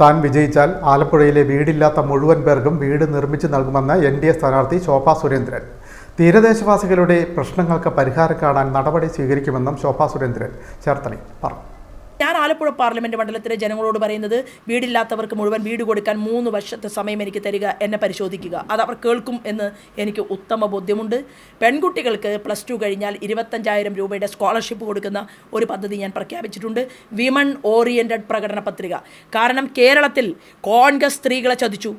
താൻ വിജയിച്ചാൽ ആലപ്പുഴയിലെ വീടില്ലാത്ത മുഴുവൻ പേർക്കും വീട് നിർമ്മിച്ചു നൽകുമെന്ന് എൻ ഡി എ സ്ഥാനാർത്ഥി ശോഭാ സുരേന്ദ്രൻ. തീരദേശവാസികളുടെ പ്രശ്നങ്ങൾക്ക് പരിഹാരം കാണാൻ നടപടി സ്വീകരിക്കുമെന്നും ശോഭാ സുരേന്ദ്രൻ ചേർത്തലയിൽ പറഞ്ഞു. ഞാൻ ആലപ്പുഴ പാർലമെന്റ് മണ്ഡലത്തിലെ ജനങ്ങളോട് പറയുന്നത് വീടില്ലാത്തവർക്ക് മുഴുവൻ വീട് കൊടുക്കാൻ മൂന്ന് വർഷത്തെ സമയം എനിക്ക് തരിക എന്നെ പരിശോധിക്കുക. അത് അവർ കേൾക്കും എന്ന് എനിക്ക് ഉത്തമ ബോധ്യമുണ്ട്. പെൺകുട്ടികൾക്ക് പ്ലസ് ടു കഴിഞ്ഞാൽ ഇരുപത്തഞ്ചായിരം രൂപയുടെ സ്കോളർഷിപ്പ് കൊടുക്കുന്ന ഒരു പദ്ധതി ഞാൻ പ്രഖ്യാപിച്ചിട്ടുണ്ട്. വിമൺ ഓറിയന്റഡ് പ്രകടന പത്രിക. കാരണം കേരളത്തിൽ കോൺഗ്രസ് സ്ത്രീകളെ ചതിച്ചു.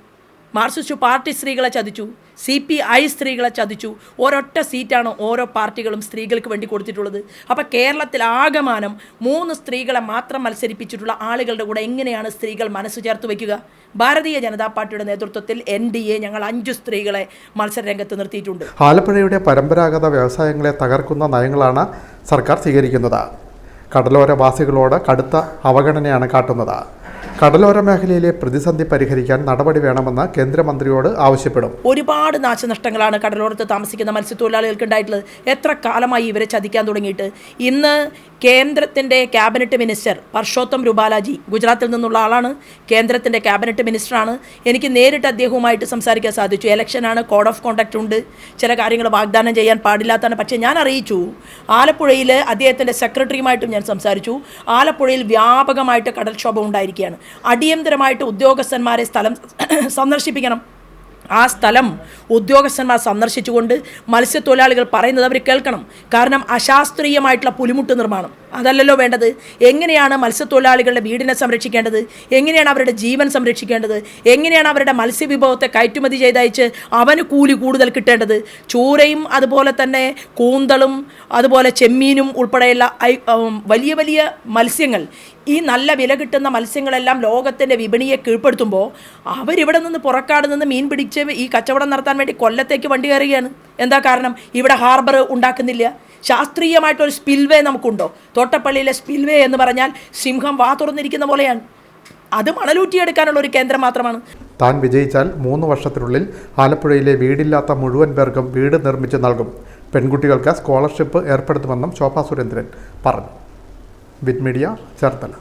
മാർക്സിസ്റ്റ് പാർട്ടി സ്ത്രീകളെ ചതിച്ചു സി പി ഐ സ്ത്രീകളെ ചതിച്ചു. ഒരൊറ്റ സീറ്റാണ് ഓരോ പാർട്ടികളും സ്ത്രീകൾക്ക് വേണ്ടി കൊടുത്തിട്ടുള്ളത്. അപ്പോൾ കേരളത്തിൽ ആകമാനം മൂന്ന് സ്ത്രീകളെ മാത്രം മത്സരിപ്പിച്ചിട്ടുള്ള ആളുകളുടെ കൂടെ എങ്ങനെയാണ് സ്ത്രീകൾ മനസ്സ് ചേർത്ത് വയ്ക്കുക? ഭാരതീയ ജനതാ പാർട്ടിയുടെ നേതൃത്വത്തിൽ എൻ ഡി എ ഞങ്ങൾ അഞ്ചു സ്ത്രീകളെ മത്സരരംഗത്ത് നിർത്തിയിട്ടുണ്ട്. ആലപ്പുഴയുടെ പരമ്പരാഗത വ്യവസായങ്ങളെ തകർക്കുന്ന നയങ്ങളാണ് സർക്കാർ സ്വീകരിക്കുന്നത്. കടലോരവാസികളോട് കടുത്ത അവഗണനയാണ് കാട്ടുന്നത്. കടലോര മേഖലയിലെ പ്രതിസന്ധി പരിഹരിക്കാൻ നടപടി വേണമെന്ന് കേന്ദ്രമന്ത്രിയോട് ആവശ്യപ്പെടും. ഒരുപാട് നാശനഷ്ടങ്ങളാണ് കടലോരത്ത് താമസിക്കുന്ന മത്സ്യത്തൊഴിലാളികൾക്ക് ഉണ്ടായിട്ടുള്ളത് എത്ര കാലമായി ഇവരെ ചതിക്കാൻ തുടങ്ങിയിട്ട്? ഇന്ന് കേന്ദ്രത്തിന്റെ ക്യാബിനറ്റ് മിനിസ്റ്റർ പർഷോത്തം രൂപാലാജി ഗുജറാത്തിൽ നിന്നുള്ള ആളാണ്. കേന്ദ്രത്തിന്റെ ക്യാബിനറ്റ് മിനിസ്റ്ററാണ്. എനിക്ക് നേരിട്ട് അദ്ദേഹവുമായിട്ട് സംസാരിക്കാൻ സാധിച്ചു. ഇലക്ഷനാണ് കോഡ് ഓഫ് കോണ്ടാക്ട് ഉണ്ട്. ചില കാര്യങ്ങൾ വാഗ്ദാനം ചെയ്യാൻ പാടില്ലാത്തതാണ്. പക്ഷേ ഞാൻ അറിയിച്ചു. ആലപ്പുഴയിൽ അദ്ദേഹത്തിന്റെ സെക്രട്ടറിയുമായിട്ടും ഞാൻ സംസാരിച്ചു. ആലപ്പുഴയിൽ വ്യാപകമായിട്ട് കടൽക്ഷോഭം ഉണ്ടായിരിക്കുകയാണ്. അടിയന്തരമായിട്ട് ഉദ്യോഗസ്ഥന്മാരെ സ്ഥലം സന്ദർശിപ്പിക്കണം. ആ സ്ഥലം ഉദ്യോഗസ്ഥന്മാർ സന്ദർശിച്ചുകൊണ്ട് മത്സ്യത്തൊഴിലാളികൾ പറയുന്നത് അവർ കേൾക്കണം. കാരണം അശാസ്ത്രീയമായിട്ടുള്ള പുലിമുട്ട് നിർമ്മാണം. അതല്ലല്ലോ വേണ്ടത്. എങ്ങനെയാണ് മത്സ്യത്തൊഴിലാളികളുടെ വീടിനെ സംരക്ഷിക്കേണ്ടത്? എങ്ങനെയാണ് അവരുടെ ജീവൻ സംരക്ഷിക്കേണ്ടത്? എങ്ങനെയാണ് അവരുടെ മത്സ്യവിഭവത്തെ കയറ്റുമതി ചെയ്തയച്ച് അവന് കൂലി കൂടുതൽ കിട്ടേണ്ടത്? ചൂരയും അതുപോലെ തന്നെ കൂന്തളും അതുപോലെ ചെമ്മീനും ഉൾപ്പെടെയുള്ള വലിയ വലിയ മത്സ്യങ്ങൾ ഈ നല്ല വില കിട്ടുന്ന മത്സ്യങ്ങളെല്ലാം ലോകത്തിന്റെ വിപണിയെ കീഴ്പ്പെടുത്തുമ്പോൾ അവരിവിടെ നിന്ന് പുറക്കാട് നിന്ന് മീൻ പിടിച്ച് ഈ കച്ചവടം നടത്താൻ വേണ്ടി കൊല്ലത്തേക്ക് വണ്ടി കയറുകയാണ്. എന്താ കാരണം? ഇവിടെ ഹാർബർ ഉണ്ടാക്കുന്നില്ല. ശാസ്ത്രീയമായിട്ടൊരു സ്പിൽവേ നമുക്കുണ്ടോ? തോട്ടപ്പള്ളിയിലെ സ്പിൽവേ എന്ന് പറഞ്ഞാൽ സിംഹം വാ തുറന്നിരിക്കുന്ന പോലെയാണ്. അത് മണലൂറ്റിയെടുക്കാനുള്ള ഒരു കേന്ദ്രം മാത്രമാണ്. താൻ വിജയിച്ചാൽ മൂന്ന് വർഷത്തിനുള്ളിൽ ആലപ്പുഴയിലെ വീടില്ലാത്ത മുഴുവൻ പേർക്കും വീട് നിർമ്മിച്ച് നൽകും. പെൺകുട്ടികൾക്ക് സ്കോളർഷിപ്പ് ഏർപ്പെടുത്തുമെന്നും ശോഭാ സുരേന്ദ്രൻ പറഞ്ഞു. വിറ്റ് മീഡിയ ചേർത്തല.